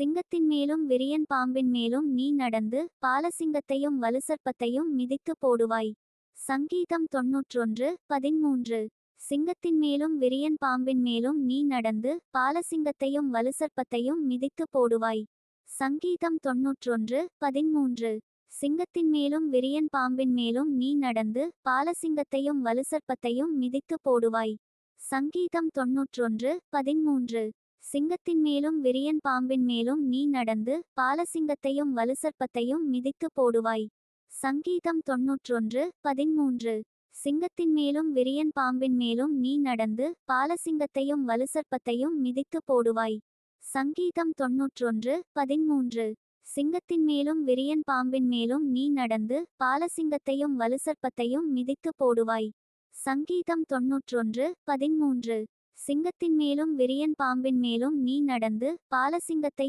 சிங்கத்தின் மேலும் விரியன் பாம்பின் மேலும் நீ நடந்து பாலசிங்கத்தையும் வலுசற்பத்தையும் மிதித்து போடுவாய். சங்கீதம் தொன்னூற்றொன்று பதிமூன்று சிங்கத்தின் மேலும் விரியன் பாம்பின் மேலும் நீ நடந்து பாலசிங்கத்தையும் வலுசற்பத்தையும் மிதித்து போடுவாய். சங்கீதம் தொன்னூற்றொன்று பதிமூன்று சிங்கத்தின் மேலும் விரியன் பாம்பின் மேலும் நீ நடந்து பாலசிங்கத்தையும் வலுசற்பத்தையும் மிதித்து போடுவாய். சங்கீதம் தொன்னூற்றொன்று பதிமூன்று சிங்கத்தின் மேலும் விரியன் பாம்பின் மேலும் நீ நடந்து பாலசிங்கத்தையும் வலுசற்பத்தையும் மிதித்து போடுவாய். சங்கீதம் தொன்னூற்றொன்று பதிமூன்று சிங்கத்தின் மேலும் விரியன் பாம்பின் மேலும் நீ நடந்து பாலசிங்கத்தையும் வலுசற்பத்தையும் மிதித்து போடுவாய். சங்கீதம் தொன்னூற்றொன்று பதிமூன்று சிங்கத்தின் மேலும் விரியன் பாம்பின் மேலும் நீ நடந்து பாலசிங்கத்தையும் வலுசற்பத்தையும் மிதித்து போடுவாய். சங்கீதம் தொன்னூற்றொன்று பதிமூன்று சிங்கத்தின் மேலும் விரியன் பாம்பின் மேலும் நீ நடந்து பாலசிங்கத்தையும்